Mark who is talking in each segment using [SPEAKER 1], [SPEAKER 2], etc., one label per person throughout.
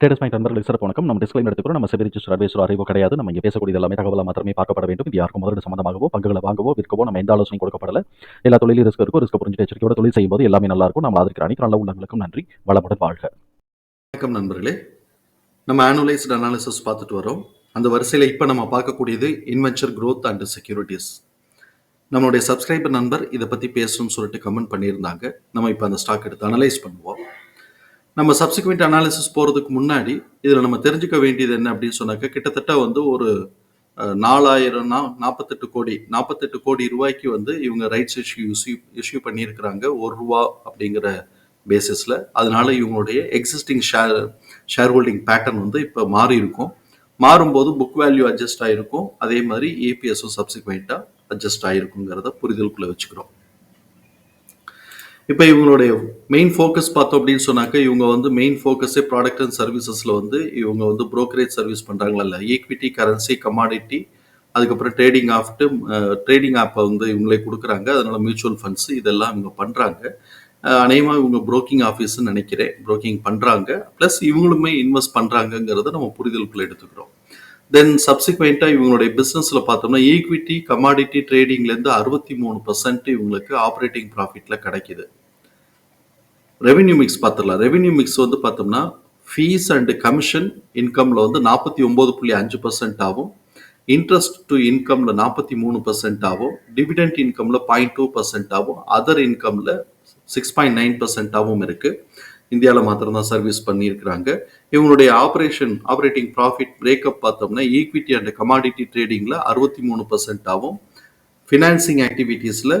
[SPEAKER 1] Traders point நண்பர்களுக்கு சிறப்பு வணக்கம். நம்ம டிஸ்கிளைம் எடுத்துக்கிறோம் நம்ம செபி ரிஜிஸ்டர் அட்வைசர் அறிவோ கிடையாது. நம்ம இங்கே பேசக்கூடிய எல்லாமே தகவலாக மாத்திரமே பார்க்கப்பட வேண்டும். இது யாருக்கும் முதலீடு சம்பந்தமாகவோ பங்குகளை வாங்கவோ விற்கவோ நம்ம எந்த ஆலோசனை கொடுக்கப்படல. எல்லா தொழிலும் ரிஸ்க் இருக்கும் ரிஸ்க் புரிஞ்சு எச்சரிக்கையோட தொழில் செய்யும்போது எல்லாமே நல்லா இருக்கும். நம்ம ஆதரிக்கிற அனைத்து நல்ல உள்ளங்களுக்கும் நன்றி. வளமுடன் வாழ்க.
[SPEAKER 2] வணக்கம் நண்பர்களே. நம்ம ஆனுவலைஸ்டு அனாலிசிஸ் பார்த்துட்டு வரோம். அந்த வரிசையில் இப்போ நம்ம பார்க்கக்கூடியது இன்வென்ச்சர் க்ரோத் அண்ட் செக்யூரிட்டிஸ் நம்மளுடைய சப்ஸ்கிரைபர் நண்பர் இதை பற்றி பேசணும்னு சொல்லிட்டு கமெண்ட் பண்ணியிருந்தாங்க. நம்ம இப்போ அந்த ஸ்டாக் எடுத்து அனலைஸ் பண்ணுவோம். நம்ம சப்சிக்வெண்ட் அனாலிசிஸ் போகிறதுக்கு முன்னாடி இதில் நம்ம தெரிஞ்சுக்க வேண்டியது என்ன அப்படின்னு சொன்னாக்க கிட்டத்தட்ட வந்து ஒரு நாலாயிரம்னா நாற்பத்தெட்டு கோடி நாற்பத்தெட்டு கோடி ரூபாய்க்கு வந்து இவங்க ரைட்ஸ் இஷ்யூ இஷ்யூ இஷ்யூ பண்ணியிருக்கிறாங்க ஒரு ரூபா அப்படிங்கிற பேசிஸில் அதனால இவங்களுடைய existing share share holding pattern வந்து இப்போ மாறி இருக்கும் மாறும்போது புக் வேல்யூ அட்ஜஸ்ட் ஆகிருக்கும் அதே மாதிரி ஏபிஎஸும் சப்சிக்வெண்ட்டாக அட்ஜஸ்ட் ஆகிருக்குங்கிறத புரிதலுக்குள்ளே வச்சுக்கிறோம். இப்போ இவங்களுடைய மெயின் ஃபோக்கஸ் பார்த்தோம் அப்படின்னு சொன்னாக்க இவங்க வந்து மெயின் ஃபோக்கஸே ப்ராடக்ட் அண்ட் சர்வீசஸில் வந்து இவங்க வந்து ப்ரோக்கரேஜ் சர்வீஸ் பண்ணுறாங்களா ஈக்விட்டி கரன்சி கமாடிட்டி அதுக்கப்புறம் ட்ரேடிங் ஆஃப்ட்டு ட்ரேடிங் ஆப்பை வந்து இவங்களே கொடுக்குறாங்க. அதனால மியூச்சுவல் ஃபண்ட்ஸ் இதெல்லாம் இவங்க பண்ணுறாங்க அநேகமாக இவங்க ப்ரோக்கிங் ஆஃபீஸ்ன்னு நினைக்கிறேன். ப்ரோக்கிங் பண்ணுறாங்க ப்ளஸ் இவங்களுமே இன்வெஸ்ட் பண்ணுறாங்கங்கிறத நம்ம புரிதலுக்குள்ள எடுத்துக்கிறோம். தென் சப்சிக்வெண்ட்டாக இவங்களுடைய பிஸ்னஸில் பார்த்தோம்னா ஈக்விட்டி கமாடிட்டி ட்ரேடிங்லேருந்து அறுபத்தி மூணு பர்சன்ட் இவங்களுக்கு ஆப்ரேட்டிங் ப்ராஃபிட்டில் கிடைக்குது. ரெவென்யூ மிக்ஸ் பார்த்துடலாம். ரெவென்யூ மிக்ஸ் வந்து பார்த்தோம்னா ஃபீஸ் அண்ட் கமிஷன் இன்கமில் வந்து நாற்பத்தி ஒம்பது புள்ளி அஞ்சு பர்சன்ட் ஆகும். இன்ட்ரெஸ்ட் டு இன்கம்ல நாற்பத்தி மூணு பர்சன்ட் ஆகும். டிவிடெண்ட் இன்கம்ல பாயிண்ட் டூ பர்சன்ட் ஆகும். அதர் இன்கம்ல சிக்ஸ் பாயிண்ட் நைன் பர்சன்ட் ஆகவும் இருக்குது இந்தியாவில் மாத்திரம்தான் சர்வீஸ் பண்ணியிருக்கிறாங்க. இவங்களுடைய ஆப்ரேஷன் ஆப்ரேட்டிங் ப்ராஃபிட் பிரேக்கப் பார்த்தோம்னா ஈக்விட்டி அண்ட் கமாடிட்டி ட்ரேடிங்கில் அறுபத்தி மூணு பர்சன்ட் ஃபினான்சிங் ஆக்டிவிட்டீஸில்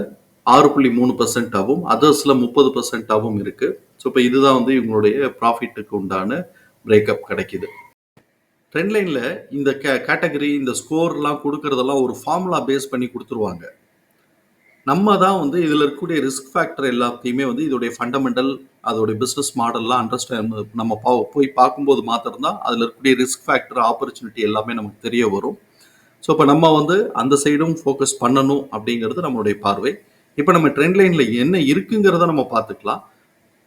[SPEAKER 2] ஆறு புள்ளி மூணு பர்சன்ட்டாகவும் அதர்ஸில் முப்பது பர்சன்ட்டாகவும் இருக்குது ஸோ இப்போ இதுதான் வந்து இவங்களுடைய ப்ராஃபிட்டுக்கு உண்டான பிரேக்கப் கிடைக்கிது. ட்ரெண்ட் லைனில் இந்த கே கேட்டகரி இந்த ஸ்கோர்லாம் கொடுக்கறதெல்லாம் ஒரு ஃபார்முலா பேஸ் பண்ணி கொடுத்துருவாங்க. நம்ம தான் வந்து இதில் இருக்கக்கூடிய ரிஸ்க் ஃபேக்டர் எல்லாத்தையுமே வந்து இதோடைய ஃபண்டமெண்டல் அதோடைய பிஸ்னஸ் மாடல்லாம் அண்டர்ஸ்டாண்ட் நம்ம பா போய் பார்க்கும்போது மாத்திரம்தான் அதில் இருக்கக்கூடிய ரிஸ்க் ஃபேக்டர் ஆப்பர்ச்சுனிட்டி எல்லாமே நமக்கு தெரிய வரும். ஸோ இப்போ நம்ம வந்து அந்த சைடும் ஃபோக்கஸ் பண்ணணும் அப்படிங்கிறது நம்மளுடைய பார்வை. இப்போ நம்ம ட்ரெண்ட் லைனில் என்ன இருக்குங்கிறத நம்ம பார்த்துக்கலாம்.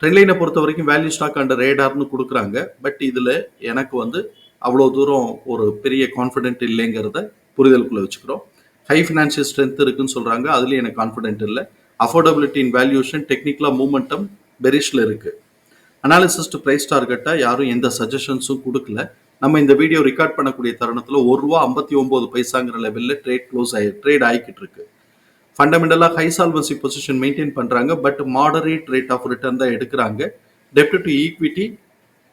[SPEAKER 2] ட்ரெண்ட் லைனை பொறுத்த வரைக்கும் வேல்யூ ஸ்டாக் அண்ட் ரேடார்னு கொடுக்குறாங்க. பட் இதில் எனக்கு வந்து அவ்வளோ தூரம் ஒரு பெரிய கான்ஃபிடென்ட் இல்லைங்கிறத புரிதலுக்குள்ளே வச்சுக்கிறோம். ஹை ஃபினான்ஷியல் ஸ்ட்ரென்த் இருக்குன்னு சொல்கிறாங்க அதுலேயும் எனக்கு கான்ஃபிடென்ட் இல்லை. அஃபோர்டபிலிட்டி இன் வேல்யூஷன் டெக்னிக்கலாக மூமெண்டம் பெரிஷில் இருக்குது அனாலிசிஸ்ட் ப்ரைஸ் டார்கெட்டாக யாரும் எந்த சஜஷன்ஸும் கொடுக்கல. நம்ம இந்த வீடியோ ரெக்கார்ட் பண்ணக்கூடிய தருணத்தில் ஒரு ரூபா ஐம்பத்தி ஒம்பது பைசாங்கிற லெவலில் ட்ரேட் க்ளோஸ் ஆகி ட்ரேட் ஆகிக்கிட்டு இருக்கு. ஃபண்டமெண்டலாக ஹை சால்வன்சி பொசிஷன் மெயின்டைன் பண்ணுறாங்க but moderate rate of return தான் எடுக்கிறாங்க. டெப்ட் டு ஈக்விட்டி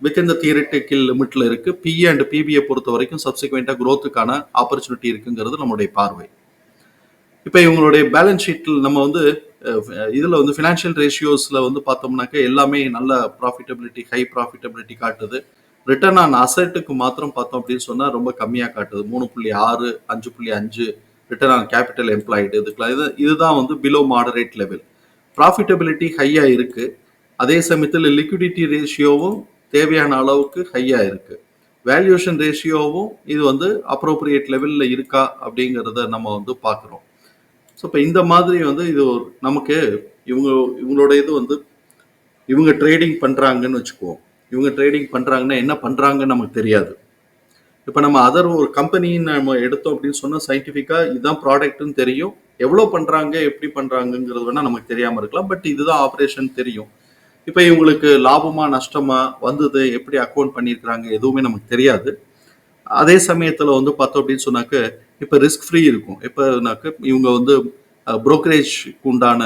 [SPEAKER 2] வித் இந்த தியரிட்டிக்கல் லிமிட்டில் இருக்குது பிஏ அண்ட் பிபிஐ பொறுத்த வரைக்கும் சப்சிக்வெண்ட்டாக க்ரோத்துக்கான ஆப்பர்ச்சுனிட்டி இருக்குங்கிறது நம்மளுடைய பார்வை. இப்போ இவங்களுடைய பேலன்ஸ் ஷீட்டில் நம்ம வந்து இதில் வந்து ஃபினான்ஷியல் ரேஷியோஸில் வந்து பார்த்தோம்னாக்க எல்லாமே நல்ல ப்ராஃபிட்டபிலிட்டி ஹை ப்ராஃபிட்டபிலிட்டி காட்டுது. ரிட்டர்ன் ஆன் அசெட்டுக்கு மாத்திரம் பார்த்தோம் அப்படின்னு சொன்னால் ரொம்ப கம்மியாக காட்டுது. மூணு புள்ளி ஆறு அஞ்சு புள்ளி அஞ்சு ரிட்டர்ன் ஆன் கேபிட்டல் எம்ப்ளாய்டு இதுக்கெலாம். இது இதுதான் வந்து பிலோ மாடரேட் லெவல் ப்ராஃபிட்டபிலிட்டி ஹையாக இருக்குது அதே சமயத்தில் லிக்விடிட்டி ரேஷியோவும் தேவையான அளவுக்கு ஹையாக இருக்குது வேல்யூஷன் ரேஷியோவும் இது வந்து அப்ரோப்ரியேட் லெவலில் இருக்கா அப்படிங்கிறத நம்ம வந்து பார்க்குறோம். ஸோ இப்போ இந்த மாதிரி வந்து இது ஒரு நமக்கு இவங்க இவங்களோட இது வந்து இவங்க ட்ரேடிங் பண்ணுறாங்கன்னு வச்சுக்குவோம். இவங்க ட்ரேடிங் பண்ணுறாங்கன்னா என்ன பண்ணுறாங்கன்னு நமக்கு தெரியாது. இப்போ நம்ம அதர் ஒரு கம்பெனின்னு நம்ம எடுத்தோம் அப்படின்னு சொன்னால் சயின்டிஃபிக்காக இதுதான் ப்ராடக்ட்னு தெரியும். எவ்வளோ பண்ணுறாங்க எப்படி பண்ணுறாங்கங்கிறது வேணால் நமக்கு தெரியாமல் இருக்கலாம். பட் இதுதான் ஆப்ரேஷன் தெரியும். இப்போ இவங்களுக்கு லாபமாக நஷ்டமாக வந்தது எப்படி அக்கௌண்ட் பண்ணியிருக்கிறாங்க எதுவுமே நமக்கு தெரியாது. அதே சமயத்தில் வந்து பார்த்தோம் அப்படின்னு சொன்னாக்க இப்போ ரிஸ்க் ஃப்ரீ இருக்கும். இப்போனாக்க இவங்க வந்து ப்ரோக்கரேஜ்க்கு உண்டான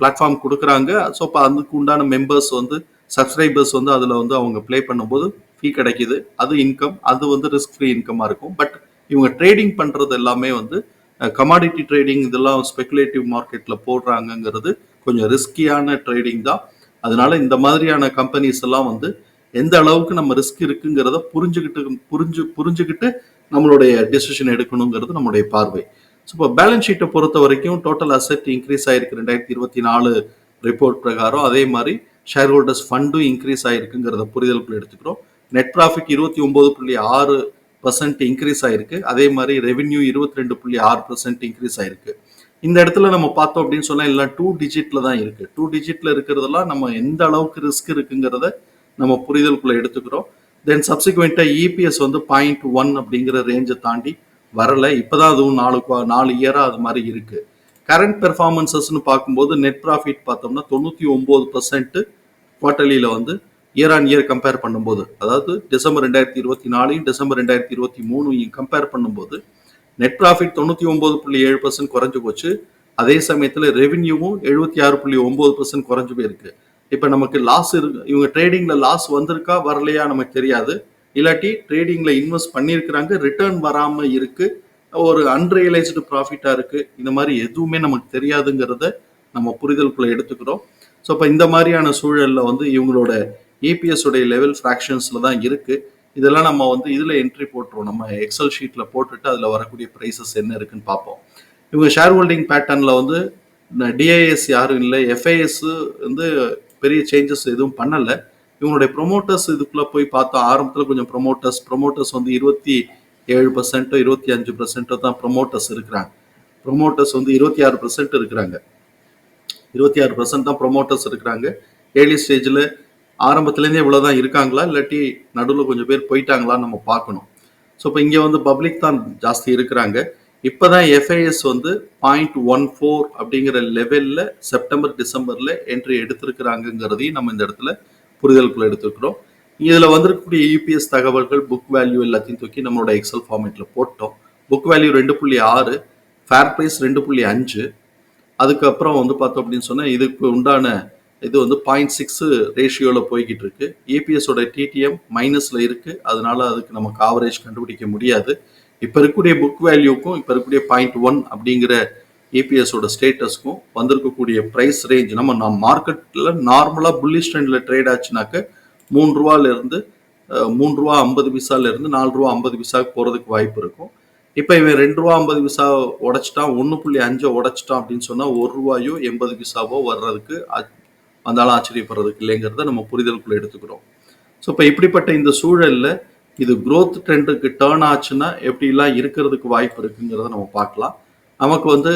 [SPEAKER 2] பிளாட்ஃபார்ம் கொடுக்குறாங்க. ஸோ இப்போ அதுக்கு உண்டான மெம்பர்ஸ் வந்து சப்ஸ்கிரைபர்ஸ் வந்து அதில் வந்து அவங்க ப்ளே பண்ணும்போது ஃபீ கிடைக்கிது. அது இன்கம் அது வந்து ரிஸ்க் ஃப்ரீ இன்கமாக இருக்கும். பட் இவங்க ட்ரேடிங் பண்ணுறது எல்லாமே வந்து கமாடிட்டி ட்ரேடிங் இதெல்லாம் ஸ்பெகுலேட்டிவ் மார்க்கெட்டில் போடுறாங்கங்கிறது கொஞ்சம் ரிஸ்கியான ட்ரேடிங் தான். அதனால இந்த மாதிரியான கம்பெனிஸ் எல்லாம் வந்து எந்த அளவுக்கு நம்ம ரிஸ்க் இருக்குங்கிறத புரிஞ்சுக்கிட்டு புரிஞ்சு புரிஞ்சுக்கிட்டு நம்மளுடைய டிசிஷன் எடுக்கணுங்கிறது நம்மளுடைய பார்வை. ஸோ இப்போ பேலன்ஸ் ஷீட்டை பொறுத்த வரைக்கும் டோட்டல் அசெட் இன்க்ரீஸ் ஆயிருக்கு ரெண்டாயிரத்தி இருபத்தி நாலு ரிப்போர்ட் பிரகாரம். அதே மாதிரி ஷேர் ஹோல்டர்ஸ் ஃபண்டும் இன்க்ரீஸ் ஆயிருக்குங்கிறத புரிதலுக்குள்ள எடுத்துக்கிறோம். நெட் ப்ராஃபிட் இருபத்தி ஒம்பது புள்ளி ஆறு பர்சன்ட் இன்க்ரீஸ் ஆயிருக்கு. அதே மாதிரி ரெவென்யூ இருபத்தி ரெண்டு புள்ளி ஆறு பர்சன்ட் இன்க்ரீஸ் ஆயிருக்கு. இந்த இடத்துல நம்ம பார்த்தோம் அப்படின்னு சொன்னால் எல்லாம் டூ டிஜிட்ல தான் இருக்கு. டூ டிஜிட்ல இருக்கிறதெல்லாம் நம்ம எந்த அளவுக்கு ரிஸ்க் இருக்குங்கிறத நம்ம புரிதலுக்குள்ள எடுத்துக்கிறோம். தென் சப்சிக்வெண்ட்டாக இபிஎஸ் வந்து பாயிண்ட் ஒன் அப்படிங்கிற ரேஞ்சை தாண்டி வரலை. இப்போ தான் அதுவும் நாலு நாலு இயராக அது மாதிரி இருக்குது கரண்ட் பெர்ஃபார்மன்சஸ்னு பார்க்கும்போது நெட் ப்ராஃபிட் பார்த்தோம்னா தொண்ணூற்றி ஒம்பது பர்சன்ட்டு குவார்டர்லியில் வந்து இயர் ஆன் இயர் கம்பேர் பண்ணும்போது அதாவது டிசம்பர் ரெண்டாயிரத்தி இருபத்தி நாலையும் டிசம்பர் ரெண்டாயிரத்தி இருபத்தி மூணையும் கம்பேர் பண்ணும்போது நெட் ப்ராஃபிட் தொண்ணூற்றி ஒம்பது புள்ளி ஏழு பர்சன்ட் குறைஞ்சு போச்சு. அதே சமயத்தில் ரெவின்யூவும் எழுபத்தி ஆறு புள்ளி ஒம்பது பர்சன்ட் குறைஞ்சு போயிருக்கு. இப்போ நமக்கு லாஸ் இருக்கு இவங்க ட்ரேடிங்கில் லாஸ் வந்திருக்கா வரலையா நமக்கு தெரியாது. இல்லாட்டி ட்ரேடிங்கில் இன்வெஸ்ட் பண்ணியிருக்கிறாங்க ரிட்டர்ன் வராமல் இருக்கு ஒரு அன்ரியலைஸ்டு ப்ராஃபிட்டாக இருக்கு. இந்த மாதிரி எதுவுமே நமக்கு தெரியாதுங்கிறத நம்ம புரிதலுக்குள்ள எடுத்துக்கிறோம். ஸோ இப்போ இந்த மாதிரியான சூழலில் வந்து இவங்களோட இபிஎஸ் உடைய லெவல் ஃப்ராக்ஷன்ஸில் தான் இருக்கு. இதெல்லாம் நம்ம வந்து இதில் என்ட்ரி போட்டுருவோம். நம்ம எக்ஸல் ஷீட்டில் போட்டுட்டு அதில் வரக்கூடிய ப்ரைஸஸ் என்ன இருக்குன்னு பார்ப்போம். இவங்க ஷேர் ஹோல்டிங் பேட்டர்னில் வந்து டிஐஎஸ் யாரும் இல்லை எஃப்ஐஎஸ் வந்து பெரிய சேஞ்சஸ் எதுவும் பண்ணலை. இவங்களுடைய ப்ரொமோட்டர்ஸ் இதுக்குள்ளே போய் பார்த்தோம் ஆரம்பத்தில் கொஞ்சம் ப்ரொமோட்டர்ஸ் ப்ரொமோட்டர்ஸ் வந்து இருபத்தி ஏழு பர்சன்ட்டோ இருபத்தி அஞ்சு பர்சன்ட்டோ தான் ப்ரொமோட்டர்ஸ் இருக்கிறாங்க. ப்ரொமோட்டர்ஸ் வந்து இருபத்தி ஆறு பர்சன்ட் இருக்கிறாங்க. இருபத்தி ஆறு பர்சன்ட் தான் ப்ரொமோட்டர்ஸ் இருக்கிறாங்க. ஏர்லி ஸ்டேஜில் ஆரம்பத்துலேருந்தே இவ்வளோ தான் இருக்காங்களா? இல்லாட்டி நடுவில் கொஞ்சம் பேர் போயிட்டாங்களான்னு நம்ம பார்க்கணும். ஸோ இப்போ இங்கே வந்து பப்ளிக் தான் ஜாஸ்தி இருக்கிறாங்க. இப்போ தான் எஃப்ஐஎஸ் வந்து பாயிண்ட் ஒன் ஃபோர் அப்படிங்கிற லெவலில் செப்டம்பர் டிசம்பரில் என்ட்ரி எடுத்திருக்கிறாங்கங்கிறதையும் நம்ம இந்த இடத்துல புரிதலுக்குள்ள எடுத்துருக்குறோம் இதில் வந்திருக்கக்கூடிய யூபிஎஸ் தகவல்கள் புக் வேல்யூ எல்லாத்தையும் தூக்கி நம்மளோட எக்ஸல் ஃபார்மேட்டில் போட்டோம். புக் வேல்யூ ரெண்டு புள்ளி ஆறு ஃபேர் ப்ரைஸ் ரெண்டு புள்ளி அஞ்சு. அதுக்கப்புறம் வந்து பார்த்தோம் அப்படின்னு சொன்னால் இதுக்கு உண்டான இது வந்து பாயிண்ட் சிக்ஸு ரேஷியோவில் போய்கிட்டு இருக்கு. ஏபிஎஸோட டிடிஎம் மைனஸில் இருக்குது அதனால அதுக்கு நமக்கு ஆவரேஜ் கண்டுபிடிக்க முடியாது. இப்போ இருக்கக்கூடிய புக் வேல்யூக்கும் இப்போ இருக்கக்கூடிய பாயிண்ட் ஒன் அப்படிங்கிற ஏபிஎஸோட ஸ்டேட்டஸ்க்கும் வந்திருக்கக்கூடிய ப்ரைஸ் ரேஞ்ச் நம்ம நம்ம மார்க்கெட்டில் நார்மலாக புல்லிஷ் ட்ரெண்டில் ட்ரேட் ஆச்சுனாக்க மூணு ரூபாலேருந்து மூணு ரூபா ஐம்பது பைசாலேருந்து நாலு ரூபா ஐம்பது பைசாவுக்கு போகிறதுக்கு வாய்ப்பு இருக்கும். இப்போ இவன் ரெண்டு ரூபா ஐம்பது பைசா உடச்சிட்டான் ஒன்று புள்ளி அஞ்சை உடைச்சிட்டான் அப்படின்னு சொன்னால் ஒரு ரூபாயோ எண்பது பைசாவோ வர்றதுக்கு வந்தாலும் ஆச்சரியப்படுறதுக்கு இல்லைங்கிறத நம்ம புரிதலுக்குள்ளே எடுத்துக்கிறோம். ஸோ இப்போ இப்படிப்பட்ட இந்த சூழலில் இது குரோத் ட்ரெண்டுக்கு டேர்ன் ஆச்சுன்னா எப்படிலாம் இருக்கிறதுக்கு வாய்ப்பு இருக்குங்கிறத நம்ம பார்க்கலாம். நமக்கு வந்து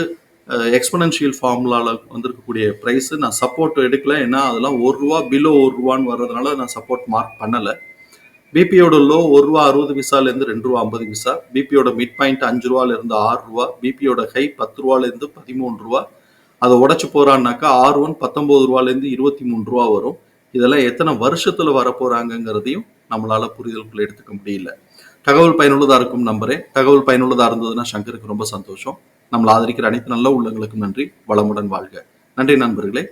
[SPEAKER 2] எக்ஸ்பனன்ஷியல் ஃபார்முலாவில் வந்திருக்கக்கூடிய ப்ரைஸு நான் சப்போர்ட் எடுக்கல. ஏன்னா அதெல்லாம் ஒரு ரூபா பிலோ ஒரு ரூபான்னு வர்றதுனால நான் சப்போர்ட் மார்க் பண்ணலை. பிபியோட லோ ஒரு ரூபா அறுபது பைசாலேருந்து ரெண்டு ரூபா ஐம்பது விசா. பிபியோட மிட் பாயிண்ட் அஞ்சு ரூபாலேருந்து ஆறு ரூபா. பிபியோட ஹை பத்து ரூபாலேருந்து பதிமூணு ரூபா. அதை உடச்சி போகிறான்னாக்கா ஆர் ஒன் பத்தொம்போது ரூபாலேருந்து இருபத்தி மூணு ரூபா வரும். இதெல்லாம் எத்தனை வருஷத்துல வரப்போறாங்கங்கிறதையும் நம்மளால புரிதலுக்குள்ள எடுத்துக்க முடியல. தகவல் பயனுள்ளதா இருக்கும் நம்புறேன் தகவல் பயனுள்ளதா இருந்ததுன்னா சங்கருக்கு ரொம்ப சந்தோஷம். நம்மளை ஆதரிக்கிற அனைத்து நல்ல உள்ளங்களுக்கும் நன்றி. வளமுடன் வாழ்க. நன்றி நண்பர்களே.